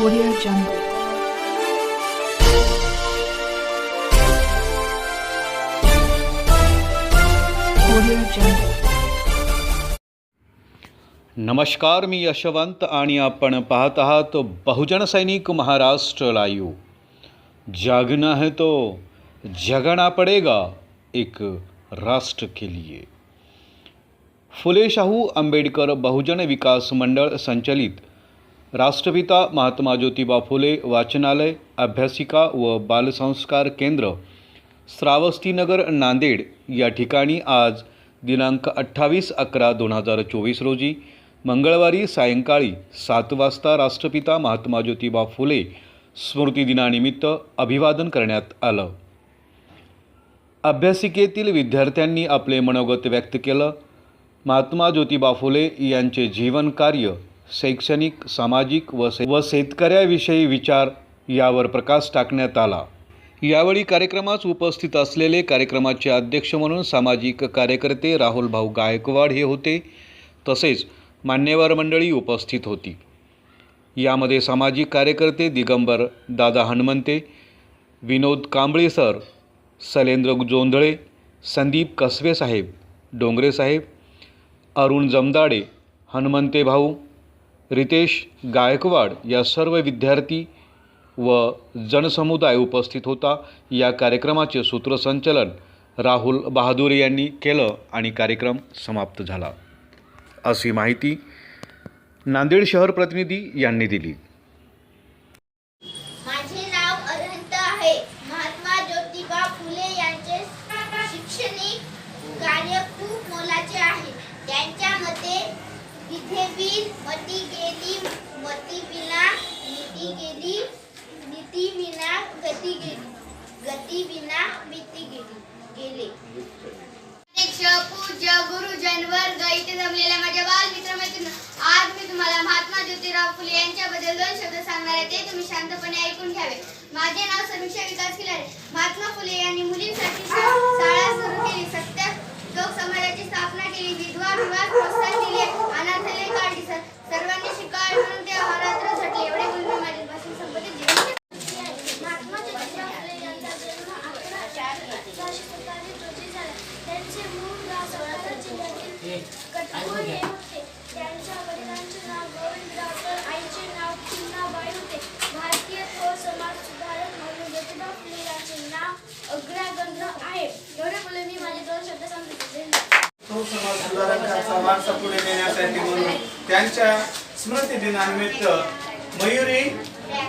Audio Jungle. Audio Jungle. नमस्कार, मी यशवंत आणि आपण पाहत आहात बहुजन सैनिक महाराष्ट्र लाईव्ह जागना है तो जगना पडेगा एक राष्ट्र के लिए फुले शाहू आंबेडकर बहुजन विकास मंडळ संचलित राष्ट्रपिता महात्मा ज्योतिबा फुले वाचनालय अभ्यासिका व बालसंस्कार केंद्र श्रावस्तीनगर नांदेड या ठिकाणी आज दिनांक अठ्ठावीस अकरा दोन हजार चोवीस रोजी मंगळवारी सायंकाळी सात वाजता राष्ट्रपिता महात्मा ज्योतिबा फुले स्मृतिदिनानिमित्त अभिवादन करण्यात आलं. अभ्यासिकेतील विद्यार्थ्यांनी आपले मनोगत व्यक्त केलं. महात्मा ज्योतिबा फुले यांचे जीवनकार्य शैक्षणिक सामाजिक व से व शेतकऱ्याविषयी विचार यावर प्रकाश टाकण्यात आला. यावेळी कार्यक्रमास उपस्थित असलेले कार्यक्रमाचे अध्यक्ष म्हणून सामाजिक कार्यकर्ते राहुल भाऊ गायकवाड हे होते. तसेच मान्यवर मंडळी उपस्थित होती. यामध्ये सामाजिक कार्यकर्ते दिगंबर दादा हनुमंते विनोद कांबळे सर शैलेंद्र जोंधळे संदीप कसबे साहेब डोंगरे साहेब अरुण जमदाडे हनुमंते भाऊ रितेश गायकवाड या सर्व विद्यार्थी व जनसमुदाय उपस्थित होता. या कार्यक्रमाचे सूत्रसंचलन राहुल बहादूर यांनी केलं आणि कार्यक्रम समाप्त झाला. अशी माहिती नांदेड शहर प्रतिनिधी यांनी दिली माझे नाव अरहंत आहे महात्मा ज्योतिबा फुले यांचे शैक्षणिक कार्य खूप मोलाचे आहे त्यांच्या मते विधेवीर मती गेली मती विना नीती गेली नीती विना गती गेली. गती विना मिती गेली गेले अध्यक्ष पूज्य गुरुजन वर्ग इथे जमलेल्या माझ्या बाल मित्र आज मी तुम्हाला महात्मा ज्योतिराव फुले यांच्याबद्दल दोन शब्द सांगणार आहे. ते तुम्ही शांतपणे ऐकून घ्यावे. माझे नाव समीक्षा विकास खिलारे महात्मा फुले यांनी मुलींसाठी शाळा सुरू केली. सत्य लोक समाजाची स्थापना केली. विधवा विवाह प्रोत्साहन दिले अनाथालय काढली सर्वांनी शिकावे म्हणून ते अहोरात्र झटले एवढे बोलून मी माझे भाषण संपत्ती जीवन महात्मा ज्योतिराव फुले यांचा जन्म अकरा अठराशे सत्तावीस रोजी झाला त्यांचे मूळ गाव सातारा जिल्ह्यातील कटकोळ हे होते त्यांच्या वडिलांचे नाव गोविंदराव तर आईचे नाव चिन्नाबाई होते भारतीय थोर समाज सुधारक म्हणून ज्योतिबा फुले यांचे नाव अग्रागण्य आहे एवढे बोलून मी माझे दोन शब्द सांगितले तो समाज सुधारकांचा वारसा पुढे नेण्यासाठी म्हणून त्यांच्या स्मृती दिनानिमित्त मयुरी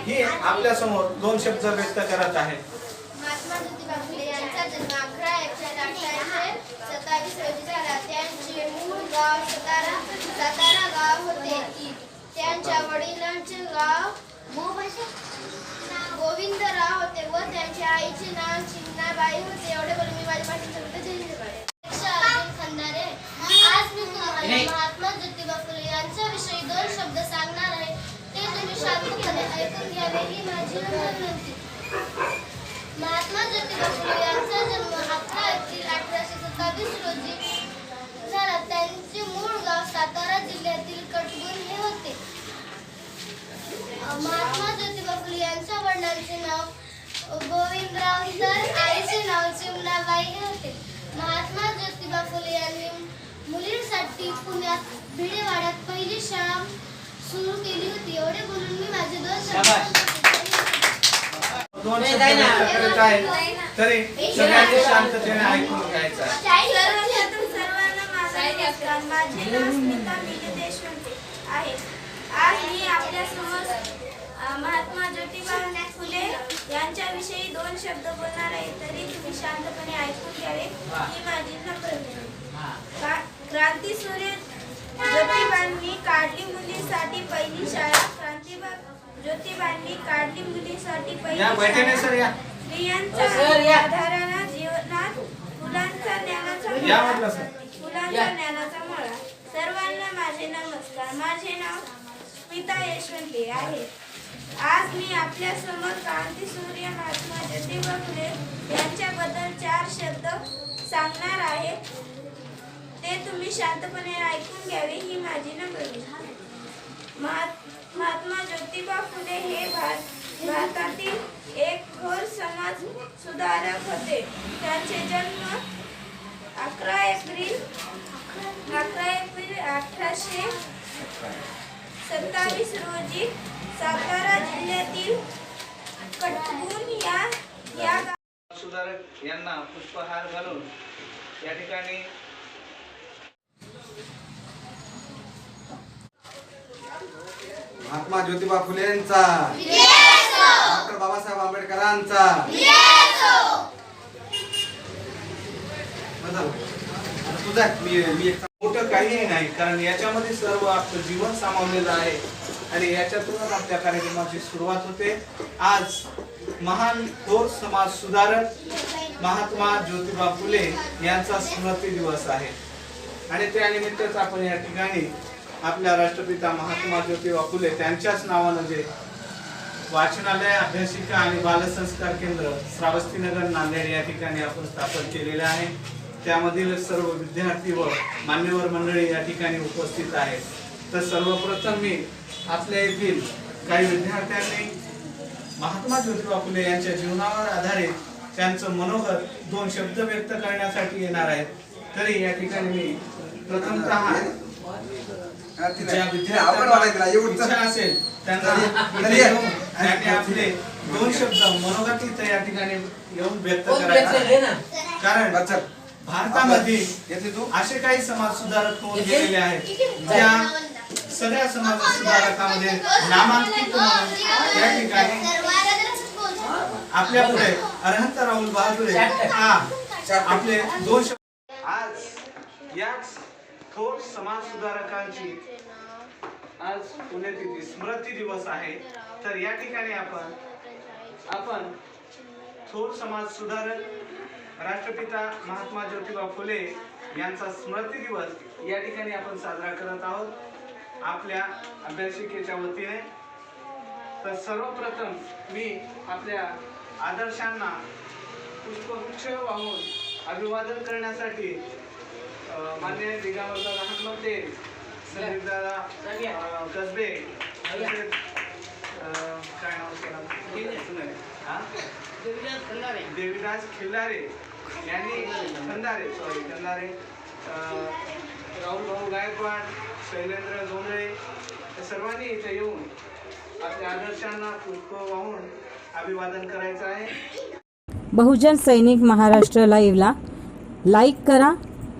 ही आपल्यासमोर दोन शब्द व्यक्त करत आहे. महात्मा ज्योतिबा फुले यांचा जन्म अकरा एप्रिल अठराशे सत्तावीस रोजी झाला. त्यांचे मूळ गाव सातारा सातारा गाव होते. त्यांच्या वडिलांचे गाव गोविंदराव होते व त्यांच्या आईचे नाव चिन्नाबाई होते. एवढे बोलून मी माझ्या पाठीत शब्द खंदारे आज मी तुम्हाला महात्मा ज्योतिबा फुले यांच्याविषयी दोन शब्द सांगणार आहे ते तुम्ही शांतपणे ऐकून घ्यावे ही माझी विनंती. महात्मा ज्योतिबा फुले यांचा जन्म अकरा एप्रिल अठराशे सत्तावीस रोजी झाला. त्यांचे मूळ गाव सातारा जिल्ह्यातील कटगुण हे होते. महात्मा ज्योतिबा फुले यांच्या वडिलांचे नाव गोविंदराव तर आईचे नाव चिमणाबाई हे होते. महात्मा ज्योतिबा फुले यांनी मुलींसाठी पुण्यात भिडेवाड्यात पहिली शाळा सुरू केली होती. एवढे बोलून मी माझे दोन शब्द दोन शब्द व्यक्त करत आहे. तरी सगळ्यांनी शांततेने ऐकून घ्यायचं आहे. सर्वप्रथम सर्वांना माझा नमस्कार माझे नाव स्मिता मिली देशपांडे आहे. आज मी आपल्यासमोर अ, महात्मा ज्योतिबा फुले यांच्याविषयी दोन शब्द बोलणार आहे. तरी तुम्ही शांतपणे ऐकून घ्यावे. ही माझी नम्र विनंती. क्रा- क्रांतीसूर्य ज्योतिबांनी काढली मुलींसाठी पहिली शाळा क्रांतिबा ज्योतिबांनी काढली मुलींसाठी पहिली या बैठेने सर या. स्त्रियांच्या आधारानं जीवनात मुलांचा ज्ञानाचा या मळा. म्हटलं सर. मुलांचा ज्ञानाचा मळा. सर्वांना माझे नमस्कार. माझे नाव स्मिता यशवंती आहे. आज मी आपल्यासमोर क्रांती सूर्य महात्मा ज्योतिबा फुले यांच्याबद्दल चार शब्द सांगणार आहे. ते तुम्ही शांतपणे ऐकून घ्यावे ही माझी नम्र महात्मा ज्योतिबा फुले हे भार- भारतातील एक थोर समाज सुधारक होते. त्यांचे जन्म अकरा एप्रिल अकरा एप्रिल अठराशे सत्तावीस रोजी सातारा जिल्ह्यातील कटकून या या सुधारक यांना पुष्पहार घालून या ठिकाणी महात्मा ज्योतिबा फुलेंचा डॉक्टर बाबासाहेब आंबेडकरांचा. बरं झालं. आता तुझा मी मी एक मोठं नाही कारण याच्यामध्ये सर्व आपलं जीवन सामावलेलं आहे. आणि याच्यातूनच आपल्या कार्यक्रमाची सुरुवात होते. आज महान थोर समाज सुधारक महात्मा ज्योतिबा फुले यांचा स्मृती दिवस आहे. आणि त्यानिमित्तच आपण या ठिकाणी आपल्या राष्ट्रपिता महात्मा ज्योतिबा फुले त्यांच्याच नावानं जे वाचनालय अभ्यासिका आणि बालसंस्कार केंद्र श्रावस्तीनगर नांदेड या ठिकाणी आपण स्थापन केलेलं आहे. त्यामधील सर्व विद्यार्थी व मान्यवर मंडळी या ठिकाणी उपस्थित आहेत. तर सर्वप्रथम मी आपल्या येथील काही विद्यार्थ्यांनी महात्मा ज्योतिबा फुले यांच्या जीवनावर आधारित त्यांचं मनोगत दोन शब्द व्यक्त करण्यासाठी येणार आहेत. तरी या ठिकाणी मी प्रथमतः हा, तिला- ज्या तिला आवड वाटायला तिला. विद्यार्थ्यांना इच्छा. असेल त्यांना तरी- इथे तरी ये. येऊन त्यांनी आपले दोन शब्द मनोगत इथं या ठिकाणी येऊन व्यक्त करायचे? कारण बरं, चल. भारतामध्ये येते तू असे काही समाज सुधारक होऊन? गेलेले आहेत ज्या सगळ्या समाज सुधारकामध्ये नामांकित म्हणून या ठिकाणी आपल्या पुढे अरहंत राहुल बहादुरे हा आपले दोन शब्द आज याच थोर समाज सुधारकांची आज पुण्यतिथी स्मृती दिवस आहे. तर या ठिकाणी आपण आपण थोर समाज सुधारक राष्ट्रपिता महात्मा ज्योतिबा फुले यांचा स्मृती दिवस या ठिकाणी आपण साजरा करत आहोत. आपल्या अभ्यासिकेच्या वतीने. तर सर्वप्रथम मी आपल्या आदर्शांना पुष्पवृक्ष वाहून अभिवादन करण्यासाठी मान्य दिगामदादा हनुमते संदीपदादा अ, कसबे. काय नाव हा? देवीदास खिल्लारे. यांनी खंदारे सॉरी खंदारे राहुल भाऊ गायकवाड शैलेंद्र जोंधळे या सर्वांनी इथे येऊन आपल्या आदर्शांना पुष्प वाहून अभिवादन करायचं आहे. बहुजन सैनिक महाराष्ट्र लाईव्हला लाईक करा